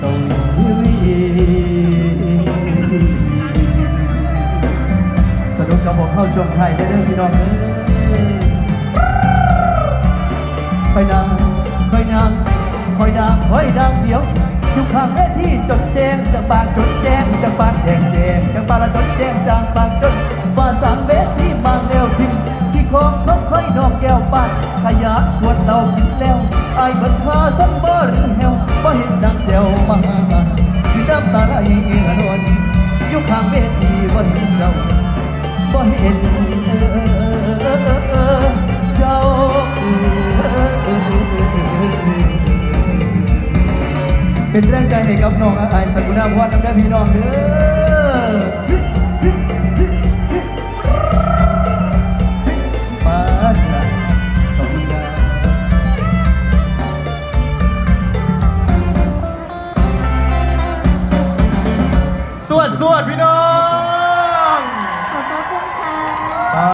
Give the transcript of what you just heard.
สวีสนุกกับผมเข้าชมไทยได้เด้อพี่น้องเด้อคอยดังคอยดังคอยดังคอยดังเดี๋ยวอยู่ข้างเวทีจดแจ้งจากปากจดแจ้งจากปากแจ้งแจ้งจากปากละจดแจ้งจากปากจดว่าสามเวทีบางแล้วทิ้งที่คองเขาค่อยนอกแก้วปานขยะขวดเรากินแล้วไอ้บันคาสันบ่หรือแหวบ่เห็น ข้างเวทีบ่เห็นเจ้าบ่เห็นเจ้าเป็นแรงใจให้กับน้องอายสกุณาพรน้ำได้พี่น้องเด้อ สวัสดีพี่น้อง